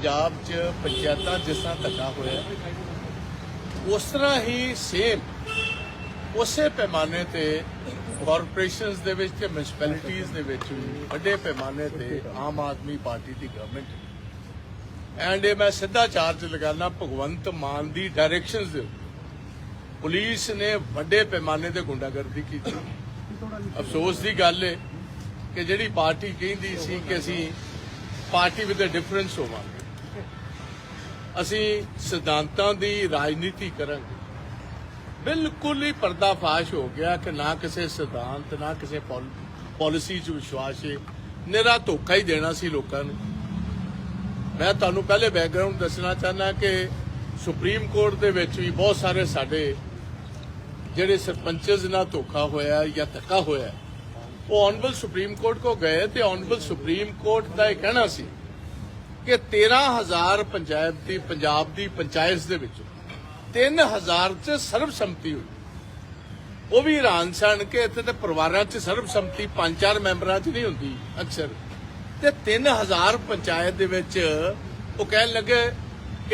ਪੰਜਾਬ 'ਚ ਪੰਚਾਇਤਾਂ ਜਿਸ ਤਰ੍ਹਾਂ ਧੱਕਾ ਹੋਇਆ, ਉਸ ਤਰ੍ਹਾਂ ਹੀ ਸੇਮ ਉਸੇ ਪੈਮਾਨੇ ਤੇ ਕਾਰਪੋਰੇਸ਼ਨਸ ਦੇ ਵਿੱਚ ਤੇ ਮਿਊਨਿਸਪੈਲਿਟੀਜ਼ ਦੇ ਵਿੱਚ ਵੀ ਵੱਡੇ ਪੈਮਾਨੇ ਤੇ ਆਮ ਆਦਮੀ ਪਾਰਟੀ ਦੀ ਗਵਰਨਮੈਂਟ ਐਂਡ ਇਹ ਮੈਂ ਸਿੱਧਾ ਚਾਰਜ ਲਗਾਣਾ ਭਗਵੰਤ ਮਾਨ ਦੀ ਡਾਇਰੈਕਸ਼ਨਸ ਦੇ ਉੱਤੇ। ਪੁਲਿਸ ਨੇ ਵੱਡੇ ਪੈਮਾਨੇ ਤੇ ਗੁੰਡਾਗਰਦੀ ਕੀਤੀ। ਅਫਸੋਸ ਦੀ ਗੱਲ ਹੈ ਕਿ ਜਿਹੜੀ ਪਾਰਟੀ ਕਹਿੰਦੀ ਸੀ ਕਿ ਅਸੀਂ ਪਾਰਟੀ ਵਿਦ ਅ ਡਿਫਰੈਂਸ ਹੋਵਾਂਗੇ। ਅਸੀਂ ਸਿਧਾਂਤਾਂ ਦੀ ਰਾਜਨੀਤੀ ਕਰਾਂਗੇ। ਬਿਲਕੁਲ ਹੀ ਪਰਦਾਫਾਸ਼ ਹੋ ਗਿਆ ਕਿ ਨਾ ਕਿਸੇ ਸਿਧਾਂਤ, ਨਾ ਕਿਸੇ ਪਾਲਿਸੀ 'ਚ ਵਿਸ਼ਵਾਸ ਹੈ ਨਿਰਾ ਧੋਖਾ ਹੀ ਦੇਣਾ ਸੀ ਲੋਕਾਂ ਨੂੰ। ਮੈਂ ਤੁਹਾਨੂੰ ਪਹਿਲੇ ਬੈਕਗ੍ਰਾਉਂਡ ਦੱਸਣਾ ਚਾਹਨਾ ਕਿ ਸੁਪਰੀਮ ਕੋਰਟ ਦੇ ਵਿੱਚ ਵੀ ਬਹੁਤ ਸਾਰੇ ਸਾਡੇ ਜਿਹੜੇ ਸਰਪੰਚਸ ਨਾਲ ਧੋਖਾ ਹੋਇਆ ਜਾਂ ਧੱਕਾ ਹੋਇਆ, ਉਹ ਆਨਰੇਬਲ ਸੁਪਰੀਮ ਕੋਰਟ ਕੋ ਗਏ ਤੇ ਆਨਰੇਬਲ ਸੁਪਰੀਮ ਕੋਰਟ ਦਾ ਇਹ ਕਹਿਣਾ ਸੀ ਕਿ 13000 ਪੰਚਾਇਤ ਦੀ, ਪੰਜਾਬ ਦੀ ਪੰਚਾਇਤ ਦੇ ਵਿੱਚੋਂ 3000 ਚ ਸਰਬਸੰਮਤੀ ਹੋਈ। ਉਹ ਵੀ ਹੈਰਾਨ ਸਨ ਕਿ ਇੱਥੇ ਤੇ ਪਰਿਵਾਰਾਂ 'ਚ ਸਰਬਸੰਮਤੀ ਪੰਜ ਚਾਰ ਮੈਂਬਰਾਂ 'ਚ ਨਹੀਂ ਹੁੰਦੀ ਅਕਸਰ। ਤੇ 3000 ਪੰਚਾਇਤ ਦੇ ਵਿੱਚ ਉਹ ਕਹਿਣ ਲੱਗੇ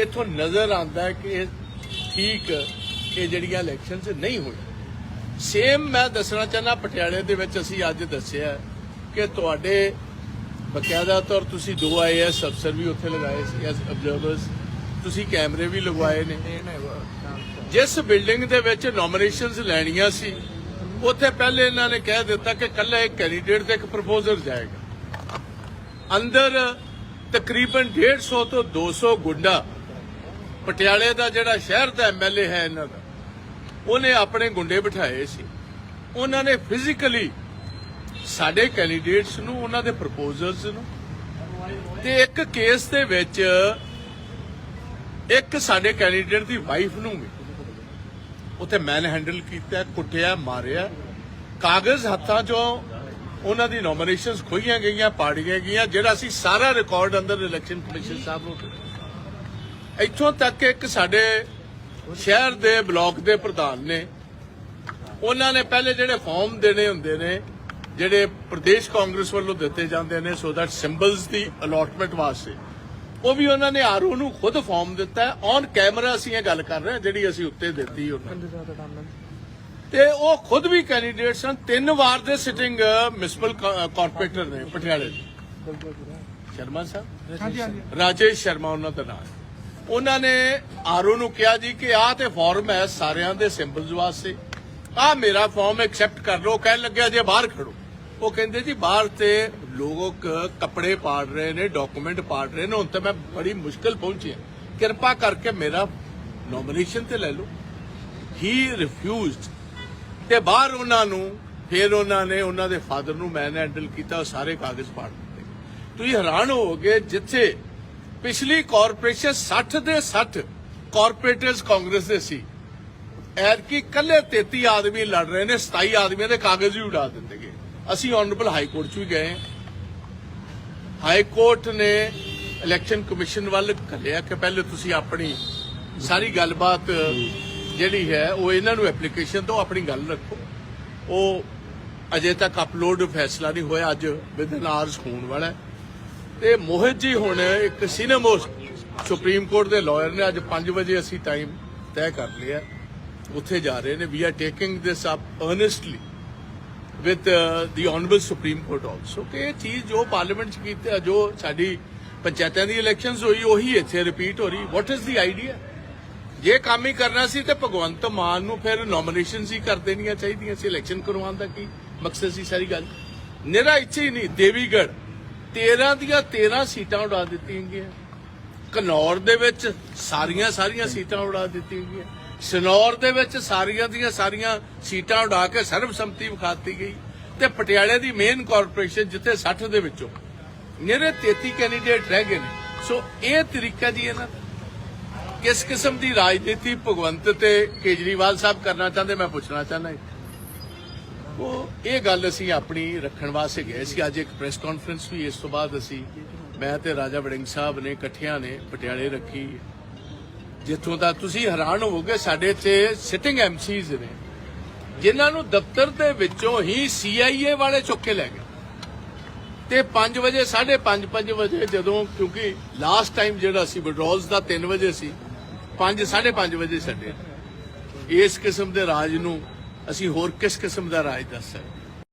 ਇਥੋਂ ਨਜ਼ਰ ਆਉਂਦਾ ਕਿ ਇਹ ਠੀਕ ਇਹ ਜਿਹੜੀਆਂ ਇਲੈਕਸ਼ਨਸ ਨਹੀਂ ਹੋਈ ਸੇਮ ਮੈਂ ਦੱਸਣਾ ਚਾਹਨਾ ਪਟਿਆਲੇ ਦੇ ਵਿੱਚ ਅਸੀਂ ਅੱਜ ਦੱਸਿਆ ਕਿ ਤੁਹਾਡੇ ਬਕਾਇਦਾ ਤੌਰ ਤੁਸੀਂ ਦੋ ਆਈਐਸ ਅਫਸਰ ਵੀ ਉੱਥੇ ਲਗਾਏ ਸੀ ਐਸ ਅਬਜ਼ਰਵਰਸ ਤੁਸੀਂ ਕੈਮਰੇ ਵੀ ਲਗਵਾਏ ਨੇ। ਜਿਸ ਬਿਲਡਿੰਗ ਦੇ ਵਿੱਚ ਨੋਮੀਨੇਸ਼ਨਸ ਲੈਣੀਆਂ ਸੀ ਉੱਥੇ ਪਹਿਲੇ ਇਹਨਾਂ ਨੇ ਕਹਿ ਦਿੱਤਾ ਕਿ ਕੱਲਾ ਇੱਕ ਕੈਂਡੀਡੇਟ ਤੇ ਇੱਕ ਪ੍ਰਪੋਜ਼ਲ ਜਾਏਗਾ। ਅੰਦਰ ਤਕਰੀਬਨ 150 ਤੋਂ 200 ਗੁੰਡਾ ਪਟਿਆਲੇ ਦਾ ਜਿਹੜਾ ਸ਼ਹਿਰ ਦਾ ਐਮਐਲਏ ਹੈ ਇਹਨਾਂ ਦਾ ਉਹਨੇ ਆਪਣੇ ਗੁੰਡੇ ਬਿਠਾਏ ਸੀ। ਉਹਨਾਂ ਨੇ ਫਿਜ਼ੀਕਲੀ ਸਾਡੇ ਕੈਂਡੀਡੇਟਸ ਨੂੰ, ਉਹਨਾਂ ਦੇ ਪ੍ਰਪੋਜ਼ਲਸ ਨੂੰ। ਤੇ ਇੱਕ ਕੇਸ ਦੇ ਵਿੱਚ ਇੱਕ ਸਾਡੇ ਕੈਂਡੀਡੇਟ ਦੀ ਵਾਈਫ ਨੂੰ ਵੀ ਉੱਥੇ ਮੈਨ ਹੈਂਡਲ ਕੀਤਾ, ਕੁੱਟਿਆ, ਮਾਰਿਆ। ਕਾਗਜ਼ ਹੱਥਾਂ 'ਚੋਂ ਉਹਨਾਂ ਦੀ ਨੋਮੀਨੇਸ਼ਨਸ ਖੋਈਆਂ ਗਈਆਂ, ਪਾੜੀਆਂ ਗਈਆਂ, ਜਿਹੜਾ ਅਸੀਂ ਸਾਰਾ ਰਿਕਾਰਡ ਅੰਦਰ ਇਲੈਕਸ਼ਨ ਕਮਿਸ਼ਨ ਸਾਹਿਬ ਨੂੰ ਇੱਥੋਂ ਤੱਕ ਇੱਕ ਸਾਡੇ ਸ਼ਹਿਰ ਦੇ ਬਲਾਕ ਦੇ ਪ੍ਰਧਾਨ ਨੇ, ਉਹਨਾਂ ਨੇ ਪਹਿਲੇ ਜਿਹੜੇ ਫਾਰਮ ਦੇਣੇ ਹੁੰਦੇ ਨੇ ਜਿਹੜੇ ਪ੍ਰਦੇਸ਼ ਕਾਂਗਰਸ ਵੱਲੋਂ ਦਿੱਤੇ ਜਾਂਦੇ ਨੇ ਸੋ ਦੈਟ ਸਿੰਬਲਸ ਦੀ ਅਲੋਟਮੈਂਟ ਵਾਸਤੇ ਉਹ ਵੀ ਉਹਨਾਂ ਨੇ ਆਰਓ ਨੂੰ ਖੁਦ ਫਾਰਮ ਦਿੱਤਾ ਔਨ ਕੈਮਰਾ ਅਸੀਂ ਇਹ ਗੱਲ ਕਰ ਰਹੇ ਹਾਂ ਜਿਹੜੀ ਅਸੀਂ ਉੱਤੇ ਦਿੱਤੀ ਉਹਨਾਂ ਤੇ ਉਹ ਖੁਦ ਵੀ ਕੈਂਡੀਡੇਟ ਸਨ ਤਿੰਨ ਵਾਰ ਦੇ ਸਿਟਿੰਗ ਮਿਊਨਿਸਪਲ ਕਾਰਪੋਰੇਟਰ ਨੇ ਪਟਿਆਲੇ ਦੇ। ਸ਼ਰਮਾ ਸਾਹਿਬ? ਰਾਜੇਸ਼ ਸ਼ਰਮਾ ਉਹਨਾਂ ਦਾ ਨਾਮ। ਉਹਨਾਂ ਨੇ ਆਰਓ ਨੂੰ ਕਿਹਾ ਜੀ ਕਿ ਆਹ ਤੇ ਫਾਰਮ ਹੈ ਸਾਰਿਆਂ ਦੇ ਸਿੰਬਲਸ ਵਾਸਤੇ। ਆਹ ਮੇਰਾ ਫਾਰਮ ਐਕਸੈਪਟ ਕਰ ਲਓ। ਕਹਿਣ ਲੱਗਿਆ ਜੇ ਬਾਹਰ ਖੜੋ। ਉਹ ਕਹਿੰਦੇ ਜੀ ਬਾਹਰ ਤੇ ਲੋਕ ਕੱਪੜੇ ਪਾੜ ਰਹੇ ਨੇ ਡਾਕੂਮੈਂਟ ਪਾੜ ਰਹੇ ਨੇ, ਹੁਣ ਤਾਂ ਮੈਂ ਬੜੀ ਮੁਸ਼ਕਲ ਪਹੁੰਚੀ ਹਾਂ। ਕਿਰਪਾ ਕਰਕੇ ਮੇਰਾ ਨੋਮੀਨੇਸ਼ਨ ਤੇ ਲੈ ਲਓ। ਹੀ ਰਿਫਿਊਜ਼ਡ ਤੇ ਬਾਹਰ ਉਹਨਾਂ ਨੂੰ, ਫਿਰ ਉਹਨਾਂ ਨੇ ਉਹਨਾਂ ਦੇ ਫਾਦਰ ਨੂੰ ਮੈਨ ਹੈਂਡਲ ਕੀਤਾ ਸਾਰੇ ਕਾਗਜ਼ ਪਾੜ ਦਿੱਤੇ। ਤੁਸੀਂ ਹੈਰਾਨ ਹੋਵੋਗੇ, ਜਿੱਥੇ ਪਿਛਲੀ ਕਾਰਪੋਰੇਸ਼ਨ 60 ਦੇ 60 ਕਾਰਪੋਰੇਟਰਸ ਕਾਂਗਰਸ ਦੇ ਸੀ। ਐਤਕੀ ਕੱਲੇ 33 ਆਦਮੀ ਲੜ ਰਹੇ ਨੇ 27 ਆਦਮੀਆਂ ਦੇ ਕਾਗਜ਼ ਵੀ ਉਡਾ ਦਿੰਦੇ। ਅਸੀਂ ਆਨਰੇਬਲ ਹਾਈ ਕੋਰਟ 'ਚ ਵੀ ਗਏ ਹਾਈ ਕੋਰਟ ਨੇ ਇਲੈਕਸ਼ਨ ਕਮਿਸ਼ਨ ਵੱਲ ਘੱਲਿਆ ਕਿ ਪਹਿਲੇ ਤੁਸੀਂ ਆਪਣੀ ਸਾਰੀ ਗੱਲਬਾਤ ਜਿਹੜੀ ਹੈ, ਉਹ ਇਹਨਾਂ ਨੂੰ ਐਪਲੀਕੇਸ਼ਨ ਤੋਂ ਆਪਣੀ ਗੱਲ ਰੱਖੋ। ਉਹ ਅਜੇ ਤੱਕ ਅਪਲੋਡ ਫੈਸਲਾ ਨਹੀਂ ਹੋਇਆ, ਅੱਜ ਵਿਦਨ ਆਰਸ ਹੋਣ ਵਾਲਾ ਤੇ ਮੋਹਿਤ ਜੀ ਹੁਣ ਇੱਕ ਸੀਨੀਅਰ ਸੁਪਰੀਮ ਕੋਰਟ ਦੇ ਲਾਇਰ ਨੇ, ਅੱਜ 5 ਵਜੇ ਅਸੀਂ ਟਾਈਮ ਤੈਅ ਕਰ ਲਿਆ। ਉੱਥੇ ਜਾ ਰਹੇ ਨੇ। We are taking this up earnestly with the honourable supreme court also ਕਿ ਇਹ ਚੀਜ਼ ਜੋ ਪਾਰਲੀਮੈਂਟ ਚ ਕੀਤੀ ਜੋ ਸਾਡੀ ਪੰਚਾਇਤਾਂ ਦੀ ਇਲੈਕਸ਼ਨਸ ਹੋਈ ਉਹੀ ਇੱਥੇ ਰਿਪੀਟ ਹੋ ਰਹੀ ਵਾਟ ਇਜ਼ ਦੀ ਆਈਡੀਆ ਜੇ ਕੰਮ ਹੀ ਕਰਨਾ ਸੀ ਤੇ ਭਗਵੰਤ ਮਾਨ ਨੂੰ ਫਿਰ ਨੋਮੀਨੇਸ਼ਨਸ ਹੀ ਕਰ ਦੇਣੀਆਂ ਚਾਹੀਦੀਆਂ ਸੀ ਇਲੈਕਸ਼ਨ ਕਰਵਾਉਣ ਦਾ ਕੀ ਮਕਸਦ ਸੀ ਸਾਰੀ ਗੱਲ ਨਿਹਰਾ ਇੱਥੇ ਹੀ ਨਹੀਂ ਦੇਵੀਗੜ 13 ਦੀਆਂ 13 ਸੀਟਾਂ ਉਡਾ ਦਿੱਤੀਆਂ ਗਈਆਂ ਘਨੌਰ ਦੇ ਵਿੱਚ ਸਾਰੀਆਂ ਸਾਰੀਆਂ ਸੀਟਾਂ ਉਡਾ ਦਿੱਤੀਆਂ ਗਈਆਂ ਸਨੌਰ ਦੇ ਵਿੱਚ ਸਾਰੀਆਂ ਦੀਆਂ ਸਾਰੀਆਂ ਸੀਟਾਂ ਉਡਾ ਕੇ ਸਰਬਸੰਮਤੀ ਵਿਖਾਤੀ ਗਈ ਤੇ ਪਟਿਆਲੇ ਦੀ ਮੇਨ ਕਾਰਪੋਰੇਸ਼ਨ ਜਿੱਥੇ 60 ਦੇ ਵਿੱਚੋਂ ਨਿਹਰੇ 33 ਕੈਂਡੀਡੇਟ ਰਹਿ ਗਏ ਨੇ। ਸੋ ਇਹ ਤਰੀਕਾ ਜੀ ਇਹਨਾਂ ਕਿਸ ਕਿਸਮ ਦੀ ਰਾਜਨੀਤੀ ਭਗਵੰਤ ਤੇ ਕੇਜਰੀਵਾਲ ਸਾਹਿਬ ਕਰਨਾ ਚਾਹੁੰਦੇ, ਮੈਂ ਪੁੱਛਣਾ ਚਾਹੁੰਦਾ ਉਹ ਇਹ ਗੱਲ ਅਸੀਂ ਆਪਣੀ ਰੱਖਣ ਵਾਸਤੇ ਗਏ ਸੀ। ਅੱਜ ਇੱਕ ਪ੍ਰੈਸ ਕਾਨਫਰੰਸ ਵੀ ਇਸ ਤੋਂ ਬਾਅਦ ਅਸੀਂ, ਮੈਂ ਤੇ ਰਾਜਾ ਵੜਿੰਗ ਸਾਹਿਬ ਨੇ ਇਕੱਠਿਆਂ ਨੇ ਪਟਿਆਲੇ ਰੱਖੀ। ਜਿੱਥੋਂ ਤੱਕ ਤੁਸੀਂ ਹੈਰਾਨ ਹੋਵੋਗੇ, ਸਾਡੇ ਇੱਥੇ ਸਿਟਿੰਗ ਐਮਸੀਜ਼ ਨੇ, ਜਿਨ੍ਹਾਂ ਨੂੰ ਦਫ਼ਤਰ ਦੇ ਵਿੱਚੋਂ ਹੀ ਸੀਆਈਏ ਵਾਲੇ ਚੁੱਕ ਕੇ ਲੈ ਗਏ। ਤੇ 5 ਵਜੇ 5:30 5 ਵਜੇ ਜਦੋਂ, ਕਿਉਂਕਿ ਲਾਸਟ ਟਾਈਮ ਜਿਹੜਾ ਸੀ ਵਿਡਰੋਲਸ ਦਾ 3 ਵਜੇ ਸੀ 5 5:30 ਵਜੇ ਛੱਡੇ ਇਸ ਕਿਸਮ ਦੇ ਰਾਜ ਨੂੰ ਅਸੀਂ ਹੋਰ ਕਿਸ ਕਿਸਮ ਦਾ ਰਾਜ ਦੱਸ ਸਕਦੇ?